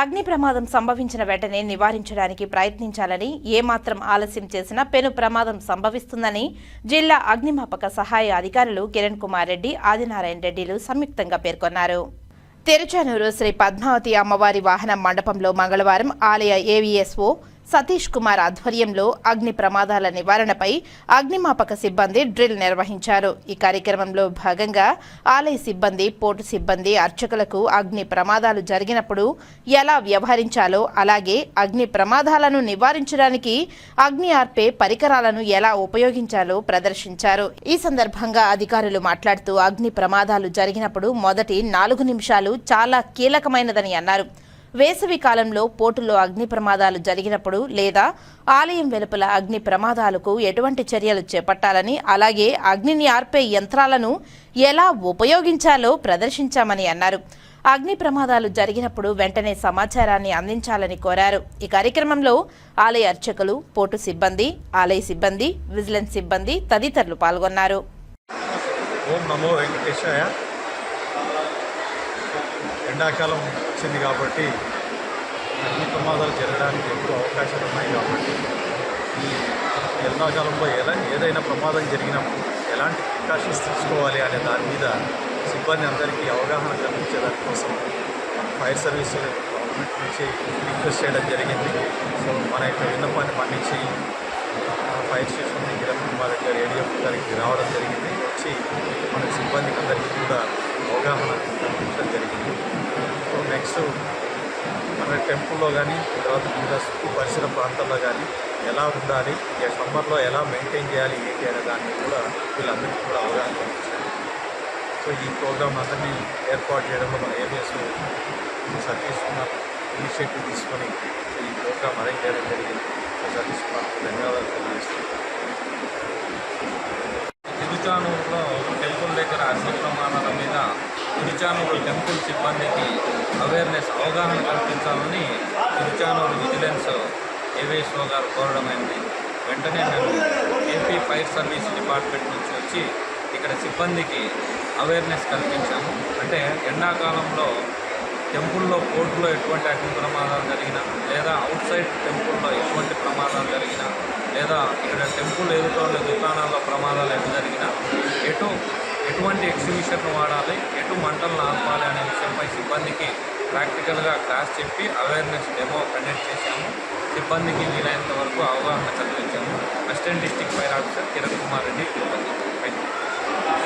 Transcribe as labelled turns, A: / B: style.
A: అగ్ని ప్రమాదం సంభవించిన వెంటనే నివారించడానికి ప్రయత్నించాలని ఏమాత్రం ఆలస్యం చేసినా పెను ప్రమాదం సంభవిస్తుందని జిల్లా అగ్నిమాపక సహాయ అధికారులు కిరణ్ కుమార్ రెడ్డి ఆదినారాయణ రెడ్డిలు సంయుక్తంగా పేర్కొన్నారు. తిరుచానూరు శ్రీ పద్మావతి అమ్మవారి వాహన మండపంలో మంగళవారం ఆలయ ఏవీఎస్ఓ సతీష్ కుమార్ ఆధ్వర్యంలో అగ్ని ప్రమాదాల నివారణపై అగ్నిమాపక సిబ్బంది డ్రిల్ నిర్వహించారు. ఈ కార్యక్రమంలో భాగంగా ఆలయ సిబ్బంది పోర్టు సిబ్బంది అర్చకులకు అగ్ని ప్రమాదాలు జరిగినప్పుడు ఎలా వ్యవహరించాలో అలాగే అగ్ని ప్రమాదాలను నివారించడానికి అగ్ని ఆర్పే పరికరాలను ఎలా ఉపయోగించాలో ప్రదర్శించారు. ఈ సందర్భంగా అధికారులు మాట్లాడుతూ అగ్ని ప్రమాదాలు జరిగినప్పుడు మొదటి నాలుగు నిమిషాలు చాలా కీలకమైనదని అన్నారు. వేసవి కాలంలో పోర్టులో అగ్ని ప్రమాదాలు జరిగినప్పుడు లేదా ఆలయం వెలుపల అగ్ని ప్రమాదాలకు ఎటువంటి చర్యలు చేపట్టాలని అలాగే అగ్నిని ఆర్పే యంత్రాలను ఎలా ఉపయోగించాలో ప్రదర్శించామని అన్నారు. అగ్ని ప్రమాదాలు జరిగినప్పుడు వెంటనే సమాచారాన్ని అందించాలని కోరారు. ఈ కార్యక్రమంలో ఆలయ అర్చకులు పోర్టు సిబ్బంది ఆలయ సిబ్బంది విజిలెన్స్ సిబ్బంది తదితరులు పాల్గొన్నారు.
B: ఓం నమో వెంకటేశాయ. ఎండాకాలం వచ్చింది కాబట్టి అగ్ని ప్రమాదాలు జరగడానికి ఎక్కువ అవకాశాలు ఉన్నాయి కాబట్టి ఈ ఎండాకాలంలో ఎలా ఏదైనా ప్రమాదం జరిగినప్పుడు ఎలాంటి ప్రికాషన్స్ తీసుకోవాలి అనే దాని మీద సిబ్బంది అందరికీ అవగాహన కల్పించే దానికోసం ఫైర్ సర్వీస్ గవర్నమెంట్ నుంచి రిక్వెస్ట్ చేయడం జరిగింది. సో మన యొక్క విన్నపాన్ని మన్నించి fire station Kiran Kumar Reddy garu ADM గారికి రావడం జరిగింది. వచ్చి మన సిబ్బందికి అందరికీ కూడా అవగాహన కల్పించడం జరిగింది. సో నెక్స్ట్ మన టెంపుల్లో కానీ తర్వాత మిగతా చుట్టూ పరిసర ప్రాంతాల్లో కానీ ఎలా ఉండాలి ఈ సమ్మర్లో ఎలా మెయింటైన్ చేయాలి ఏంటి అనే దాన్ని కూడా వీళ్ళందరికీ కూడా అవగాహన కల్పించాలి. సో ఈ ప్రోగ్రామ్ అందరినీ ఏర్పాటు చేయడంలో మన ఏబిఎస్ సతీష్ కుమార్ ఇనిషియేటివ్ తీసుకొని ఈ ప్రోగ్రామ్ అరేంజ్ చేయడం జరిగింది. సో సతీష్ కుమార్కి ధన్యవాదాలు తెలియజేస్తున్నాను.
C: తిరుచానూరులో టెంపుల్ దగ్గర అగ్ని ప్రమాదాల తిరుచానూరు టెంపుల్ సిబ్బందికి అవేర్నెస్ అవగాహన కల్పించాలని తిరుచానూరు విజిలెన్స్ ఏవేశ్వ గారు కోరడమైంది. వెంటనే మేము ఏపీ ఫైర్ సర్వీస్ డిపార్ట్మెంట్ నుంచి వచ్చి ఇక్కడ సిబ్బందికి అవేర్నెస్ కల్పించాము. అంటే ఎండాకాలంలో టెంపుల్లో కోర్టులో ఎటువంటి అగ్ని ప్రమాదాలు జరిగినా లేదా అవుట్ సైడ్ టెంపుల్లో ఎటువంటి ప్రమాదాలు జరిగినా లేదా ఇక్కడ టెంపుల్ ఎదుట ఉండే దుకాణాల్లో ప్రమాదాలు ఎటు జరిగినా ఎటువంటి ఎగ్జిబిషన్ వాడాలి ఎటు మంటలను ఆర్పాలి అనే విషయంపై సిబ్బందికి ప్రాక్టికల్గా క్లాస్ చెప్పి అవేర్నెస్ డెమో కండక్ట్ చేశాము. సిబ్బందికి వీలైనంత వరకు అవగాహన కల్పించాము. Assistant district fire officer Kiran Kumar Reddy సిబ్బంది